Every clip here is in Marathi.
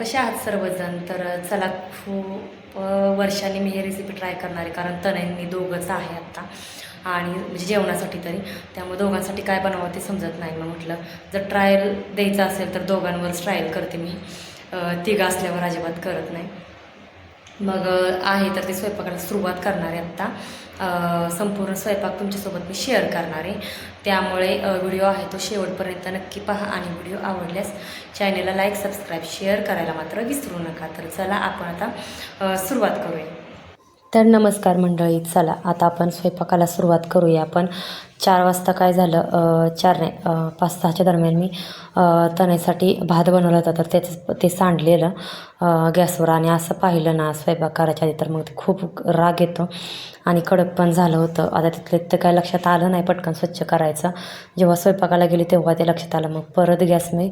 कशा आहात सर्वजण? तर चला खूप वर्षांनी मी ही रेसिपी ट्राय करणार आहे कारण तनय मी दोघंच आहे आत्ता आणि म्हणजे जेवणासाठी तरी. त्यामुळे दोघांसाठी काय बनवावं ते समजत नाही. मग म्हटलं जर ट्रायल द्यायचं असेल तर दोघांवरच ट्रायल करते मी. तिघं असल्यावर अजिबात करत नाही. मग आहे तर ते स्वयंपाकाला सुरुवात करणार आहे आत्ता संपूर्ण स्वयंपाक तुमच्यासोबत मी शेअर करणार आहे. त्यामुळे व्हिडिओ आहे तो शेवटपर्यंत नक्की पहा आणि व्हिडिओ आवडल्यास चॅनेलला लाईक सबस्क्राईब शेअर करायला मात्र विसरू नका. तर चला आपण आता सुरुवात करूया. तर नमस्कार मंडळी चला आता आपण स्वयंपाकाला सुरुवात करूया. आपण चार वाजता काय झालं? चार नाही पाच सहाच्या दरम्यान मी तण्यासाठी भात बनवला होता तर त्याचं ते सांडलेलं गॅसवर. आणि असं पाहिलं ना स्वयंपाक करायच्या आधी तर मग ते खूप राग येतो आणि कडक पण झालं होतं. आता तिथले तर काय लक्षात आलं नाही पटकन स्वच्छ करायचं. जेव्हा स्वयंपाकाला गेली तेव्हा ते लक्षात आलं. मग परत गॅस मी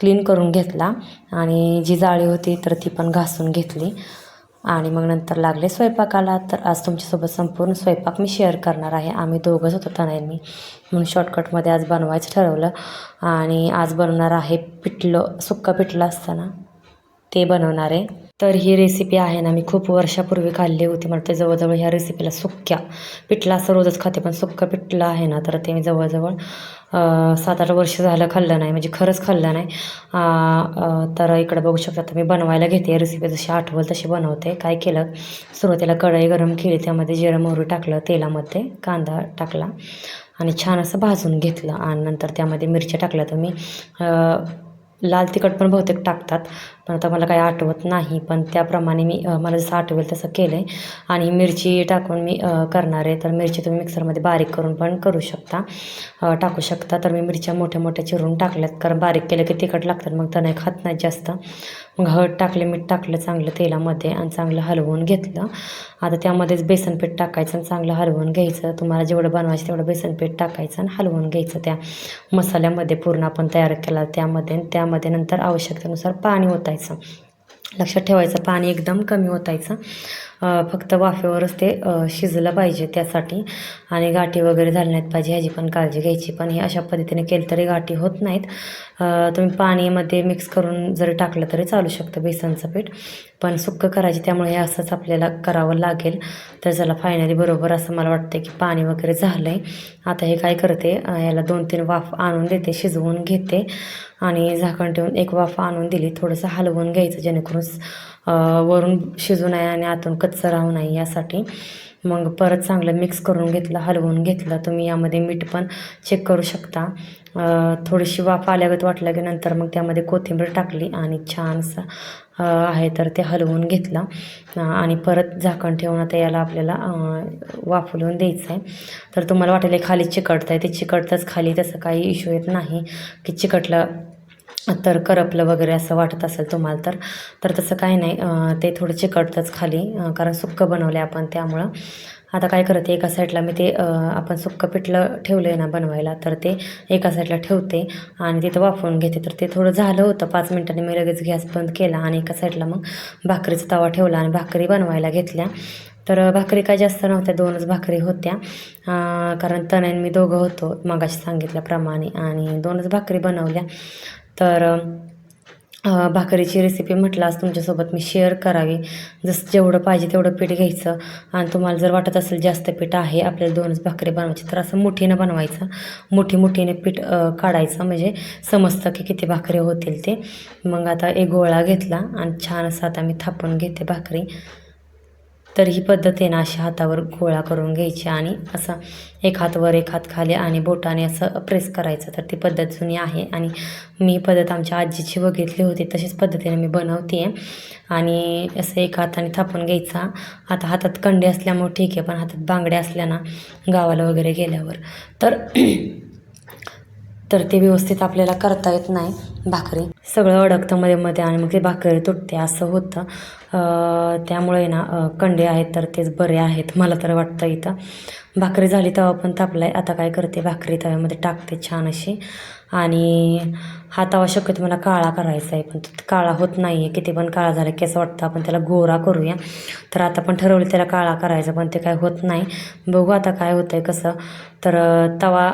क्लीन करून घेतला आणि जी जाळी होती तर ती पण घासून घेतली. आणि मग नंतर लागले स्वयंपाकाला तर आज तुमच्यासोबत संपूर्ण स्वयंपाक मी शेअर करणार आहे. आम्ही दोघंच होतो तनयांनी म्हणून शॉर्टकटमध्ये आज बनवायचं ठरवलं. आणि आज बनवणार आहे पिठलं सुक्का पिठलं असतं ना ते बनवणार आहे. तर ही रेसिपी आहे ना मी खूप वर्षापूर्वी खाल्ली होती. मला ते जवळजवळ ह्या रेसिपीला सुक्क्या पिठला असं रोजच खाते पण सुक्का पिठलं आहे ना तर ते मी जवळजवळ सात आठ वर्ष झालं खाल्लं नाही. म्हणजे खरंच खाल्लं नाही. तर इकडं बघू शकता तर मी बनवायला घेते रेसिपी जशी आठवल तशी बनवते. काय केलं? सुरुवातीला कढई गरम केली त्यामध्ये जिरं मोहरी टाकलं तेलामध्ये कांदा टाकला आणि छान असं भाजून घेतलं. आणि नंतर त्यामध्ये मिरच्या टाकल्या. तर मी लाल तिखट पण बहुतेक टाकतात. पण आता मला काही आठवत नाही पण त्याप्रमाणे मी मला जसं आठवेल तसं केलं आहे आणि मिरची टाकून मी करणार आहे. तर मिरची तुम्ही मिक्सरमध्ये बारीक करून पण करू शकता. टाकू शकता. तर मी मिरच्या मोठ्या मोठ्या चिरून टाकल्यात. कारण बारीक केलं की तिखट लागतात मग तर नाही खात नाही जास्त. मग हळद टाकले मीठ टाकलं चांगलं तेलामध्ये आणि चांगलं हलवून घेतलं. आता त्यामध्येच बेसनपीठ टाकायचं आणि चांगलं हलवून घ्यायचं. तुम्हाला जेवढं बनवायचं तेवढं बेसनपीठ टाकायचं आणि हलवून घ्यायचं त्या मसाल्यामध्ये. पूर्ण आपण तयार केला त्यामध्ये. त्यामध्ये नंतर आवश्यकतेनुसार पाणी ओतायचं. लक्षात ठेवायचं. पाणी एकदम कमी ओतायचं. फक्त वाफेवरच ते शिजलं पाहिजे त्यासाठी. आणि गाठी वगैरे झाल्या नाहीत पाहिजे ह्याची पण काळजी घ्यायची पण. हे अशा पद्धतीने केलं तरी गाठी होत नाहीत. तुम्ही पाणीमध्ये मिक्स करून जरी टाकलं तरी चालू शकतं बेसनचं पीठ. पण सुक्कं करायचे त्यामुळे हे असंच आपल्याला करावं लागेल. तर चला फायनली बरोबर असं मला वाटतं की पाणी वगैरे झालं आहे आता हे काय करते याला दोन तीन वाफ आणून देते शिजवून घेते. आणि झाकण ठेवून एक वाफ आणून दिली. थोडंसं हलवून घ्यायचं जेणेकरून वरून शिजू नये आणि आतून कच्चं राहू नये यासाठी. मग परत चांगलं मिक्स करून घेतलं हलवून घेतलं. तुम्ही यामध्ये मीठ पण चेक करू शकता. थोडीशी वाफ आल्यागत वाटलं की नंतर मग त्यामध्ये कोथिंबीर टाकली आणि छानसं आहे तर ते हलवून घेतलं. आणि परत झाकण ठेवून आता याला आपल्याला अ, वाफलवून द्यायचं आहे तर तुम्हाला वाटेल हे खाली चिकटतं आहे ते चिकटतंच खाली तसं काही इश्यू येत नाही की चिकटलं तर करपलं वगैरे असं वाटत असेल तुम्हाला तर तर तसं काही नाही. ते थोडं चिकटतंच खाली कारण सुक्कं बनवलं आहे आपण त्यामुळं. आता काय करते एका साईडला मी ते आपण सुक्कं पिठलं ठेवलं आहे ना बनवायला तर ते एका साईडला ठेवते आणि तिथं वाफवून घेते. तर ते थोडं झालं होतं पाच मिनटांनी मी लगेच गॅस बंद केला आणि एका साईडला मग भाकरीचा तवा ठेवला आणि भाकरी बनवायला घेतल्या. तर भाकरी काय जास्त नव्हत्या दोनच भाकरी होत्या. कारण तनयन मी दोघं होतो मगाशी सांगितल्याप्रमाणे. आणि दोनच भाकरी बनवल्या. तर भाकरीची रेसिपी म्हटलास तुमच्यासोबत मी शेअर करावी. जसं जेवढं पाहिजे तेवढं पीठ घ्यायचं. आणि तुम्हाला जर वाटत असेल जास्त पीठ आहे आपल्याला दोनच भाकरी बनवायची तर असं मुठीनं बनवायचं. मोठी मुठीने पीठ काढायचं. म्हणजे समजतं की किती भाकरी होतील ते. मग आता एक गोळा घेतला आणि छान असं आता मी थापून घेते भाकरी. तर ही पद्धत आहे ना अशी हातावर गोळा करून घ्यायची आणि असं एक हात वर एक हात खाली आणि बोटाने असं प्रेस करायचं. तर ती पद्धत जुनी आहे आणि मी ही पद्धत आमच्या आजीची बघितली होती तशीच पद्धतीने मी बनवते आहे आणि असं एक हाताने थापून घ्यायचा. आता हातात कंडे असल्यामुळे ठीक आहे पण हातात बांगड्या असल्या ना गावाला वगैरे गेल्यावर. तर तर ते व्यवस्थित आपल्याला करता येत नाही. भाकरी सगळं अडकतं मध्ये मध्ये आणि मग ते भाकरी तुटते असं होतं. त्यामुळे ना कंडे आहेत तर तेच बरे आहेत मला तर वाटतं इथं. भाकरी झाली तवा पण तापलाय आता काय करते भाकरी तव्यामध्ये टाकते छान अशी. आणि हा तवा शक्यतो मला काळा करायचा आहे पण काळा होत नाही आहे किती पण काळा झाला की असं वाटतं आपण त्याला गोरा करूया. तर आता पण ठरवलं त्याला काळा करायचा पण ते काय होत नाही. बघू आता काय होतं आहे कसं. तर तवा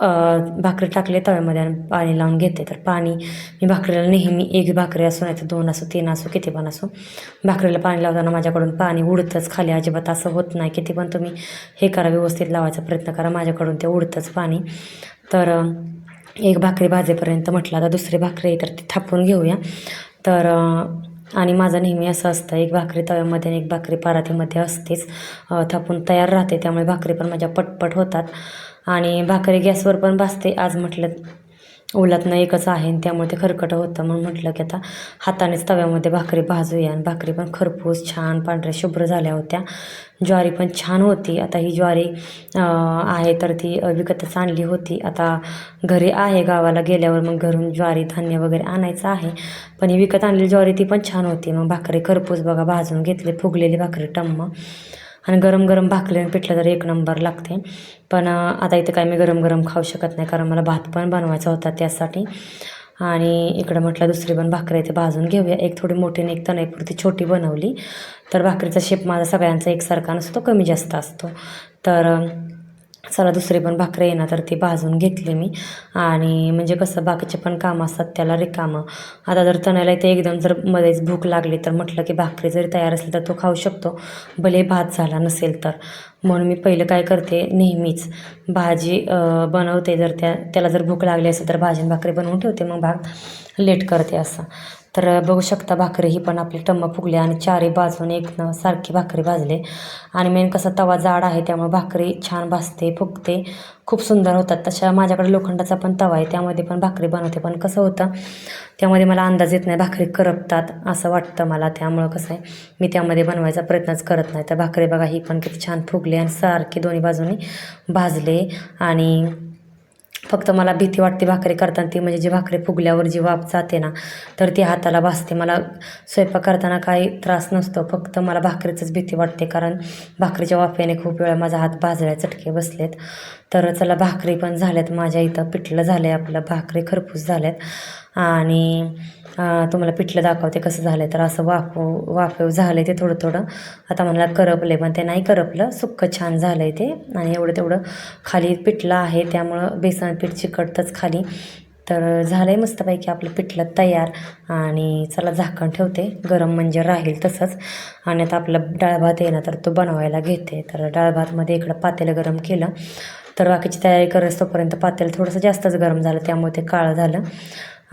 भाकरी टाकले तव्यामध्ये आणि पाणी लावून घेते. तर पाणी मी भाकरीला नेहमी एक भाकरी असो नाही तर दोन असो तीन असो किती पण असो भाकरीला पाणी लावताना माझ्याकडून पाणी उडतंच खाली. अजिबात असं होत नाही. किती पण तुम्ही हे करा व्यवस्थित लावायचा प्रयत्न करा. माझ्याकडून ते उडतंच पाणी. तर एक भाकरी भाजेपर्यंत म्हटलं आता दुसरी भाकरी तर ती थापून घेऊया. तर आणि माझं नेहमी असं असतं एक भाकरी तव्यामध्ये आणि एक भाकरी परातीमध्ये असतेच. थापून तयार राहते त्यामुळे भाकरी पण माझ्या पटपट होतात. आणि भाकरी गॅसवर पण भाजते आज म्हटलं उलातनं एकच आहे आणि त्यामुळे ते खरकटं होतं. म्हणून म्हटलं की आता हातानेच तव्यामध्ये भाकरी भाजूया आणि भाकरी पण खरपूस छान पांढऱ्या शुभ्र झाल्या होत्या. ज्वारी पण छान होती. आता ही ज्वारी आहे तर ती विकतच आणली होती. आता घरी आहे गावाला गेल्यावर मग घरून ज्वारी धान्य वगैरे आणायचं आहे. पण ही विकत आणलेली ज्वारी ती पण छान होती. मग भाकरी खरपूस बघा भाजून घेतली फुगलेली भाकरी टम्म. आणि गरम गरम भाकरीनं पिठलं तर एक नंबर लागते. पण आता इथं काय मी गरम गरम खाऊ शकत नाही कारण मला भात पण बनवायचा होता त्यासाठी. आणि इकडं म्हटलं दुसरी पण भाकरी इथे भाजून घेऊया. एक थोडी मोठी आणि एक तनयपुरती छोटी बनवली. तर भाकरीचा शेप माझा सगळ्यांचा एकसारखा नसतो कमी जास्त असतो. तर चला दुसरी पण भाकरी येणार तर ती भाजून घेतली मी. आणि म्हणजे कसं बाकीचे पण कामं असतात त्याला रिकामं. आता जर तणाला इथे एकदम जर मध्येच भूक लागली तर म्हटलं की भाकरी जरी तयार असली तर तो खाऊ शकतो. भले भात झाला नसेल तर. म्हणून मी पहिलं काय करते नेहमीच भाजी बनवते. जर त्या त्याला जर भूक लागली असेल तर भाजी भाकरी बनवून ठेवते मग भात लेट करते असं. तर बघू शकता भाकरी ही पण आपली टम्म फुगली आणि चारही बाजून एक न सारखी भाकरी भाजले. आणि मेन कसा तवा जाड आहे त्यामुळे भाकरी छान भाजते फुगते. खूप सुंदर होतात. तशा माझ्याकडे लोखंडाचा पण तवा आहे त्यामध्ये पण भाकरी बनवते. पण कसं होतं त्यामध्ये मला अंदाज येत नाही भाकरी करपतात असं वाटतं मला. त्यामुळं कसं आहे मी त्यामध्ये बनवायचा प्रयत्नच करत नाही. तर भाकरी बघा ही पण किती छान फुगली आणि सारखी दोन्ही बाजूनी भाजले. आणि फक्त मला भीती वाटते भाकरी करताना ती म्हणजे जी भाकरी फुगल्यावर जी वाफ जाते ना तर ती हाताला भासते. मला स्वयंपाक करताना काही त्रास नसतो फक्त मला भाकरीचंच भीती वाटते कारण भाकरीच्या वाफेने खूप वेळा माझा हात भाजल्या चटके बसलेत. तर चला भाकरी पण झाल्यात माझ्या इथं पिठलं झालं आहे आपलं भाकरी खरपूस झाल्यात. आणि तुम्हाला पिठलं दाखवते कसं झालं तर असं वाफव वाफेव झालं आहे ते थोडं थोडं. आता मला करपले पण ते नाही करपलं. सुक्कं छान झालं आहे ते. आणि एवढं तेवढं खाली पिठलं आहे त्यामुळं बेसन पीठ चिकटतंच खाली. तर झालं आहे मस्तपैकी आपलं पिठलं तयार. आणि चला झाकण ठेवते. गरम म्हणजे राहील तसंच. आणि आता आपलं डाळ भात आहे ना तर तो बनवायला घेते. तर डाळ भातमध्ये इकडं पातेलं गरम केलं. तर बाकीची तयारी करत तोपर्यंत पातेलं थोडंसं जास्तच गरम झालं त्यामुळे ते काळं झालं.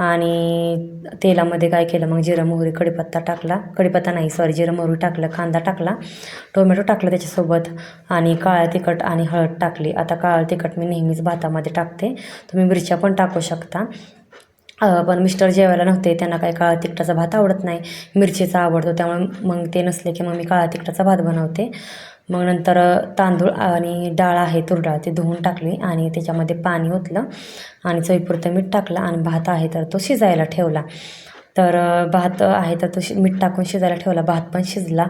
आणि तेलामध्ये काय केलं मग जिरं मोहरी कढीपत्ता टाकला. कढीपत्ता नाही सॉरी जिरं मोहरी टाकलं कांदा टाकला टोमॅटो टाकलं त्याच्यासोबत आणि काळं तिखट आणि हळद टाकली. आता काळं तिखट मी नेहमीच भातामध्ये टाकते. तुम्ही मिरच्या पण टाकू शकता. पण मिस्टर जेवायला नव्हते त्यांना काही काळा तिखटाचा भात आवडत नाही. मिरचीचा आवडतो त्यामुळे मग ते नसले की मग मी काळा तिखटाचा भात बनवते. मग नंतर तांदूळ आणि डाळ आहे तूर डाळ ती धुवून टाकली आणि त्याच्यामध्ये पाणी ओतलं आणि चवीपुरतं मीठ टाकलं आणि भात आहे तर तो शिजायला ठेवला. तर भात आहे तर तो शि मीठ टाकून शिजायला ठेवला भात पण शिजला.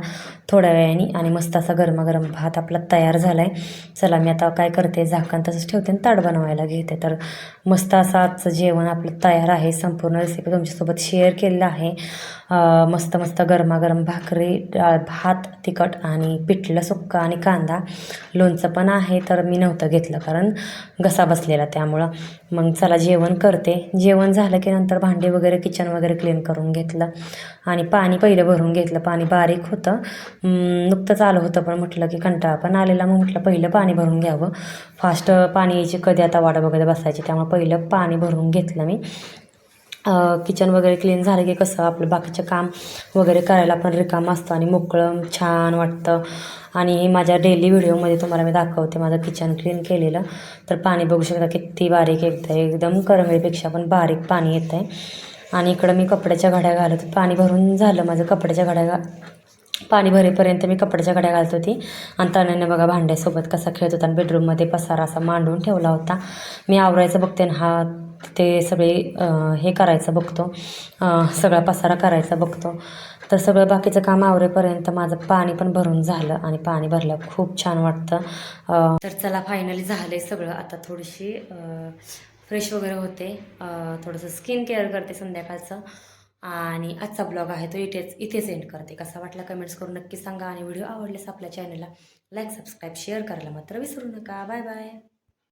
थोड्या वेळाने आणि मस्त असा गरमागरम भात आपला तयार झाला आहे चला मी आता काय करते? झाकण तसंच ठेवते आणि ताट बनवायला घेते. तर मस्त असं आजचं जेवण आपलं तयार आहे. संपूर्ण रेसिपी तुमच्यासोबत शेअर केलेलं आहे. मस्त मस्त गरमागरम भाकरी डाळ भात तिखट आणि पिठलं सुक्का आणि कांदा. लोणचं पण आहे तर मी नव्हतं घेतलं कारण घसा बसलेला त्यामुळं. मग चला जेवण करते. जेवण झालं की नंतर भांडी वगैरे किचन वगैरे क्लीन करून घेतलं. आणि पाणी पहिलं भरून घेतलं. पाणी बारीक होतं. नुकतंच आलं होतं पण म्हटलं की कंटाळा. पण आलेला मग म्हटलं पहिलं पाणी भरून घ्यावं. फास्ट पाणी यायची कधी आता वाडा वगैरे बसायची त्यामुळे पहिलं पाणी भरून घेतलं मी. किचन वगैरे क्लीन झालं की कसं आपलं बाकीचं काम वगैरे करायला पण रिकाम असतं आणि मोकळं छान वाटतं. आणि माझ्या डेली व्हिडिओमध्ये तुम्हाला मी दाखवते माझं किचन क्लीन केलेलं. तर पाणी बघू शकता किती बारीक येतं आहे एकदम करंगळीपेक्षा पण बारीक पाणी येतं आहे आणि इकडं मी कपड्याच्या घड्या घालत पाणी भरून झालं माझं कपड्याच्या घड्या घा पाणी भरेपर्यंत मी कपड्याच्या घड्या घालत होती. आणि तण्याने बघा भांड्यासोबत कसा खेळत होता आणि बेडरूममध्ये पसारा असा मांडून ठेवला होता. मी आवरायचं बघते आणि हा ते सगळे हे करायचं बघतो. सगळा पसारा करायचा बघतो. तर सगळं बाकीचं काम आवरेपर्यंत माझं पाणी पण भरून झालं आणि पाणी भरलं खूप छान वाटतं. तर चला फायनली झालं आहे सगळं. आता थोडीशी फ्रेश वगैरे होते. थोडंसं स्किन केअर करते संध्याकाळचं. आणि आजचा ब्लॉग आहे तो इथेच इथेच एंड करते. कसा वाटला कमेंट्स करून नक्की सांगा आणि व्हिडिओ आवडल्यास आपल्या चॅनलला लाईक सबस्क्राईब शेअर करायला मात्र विसरू नका. Bye bye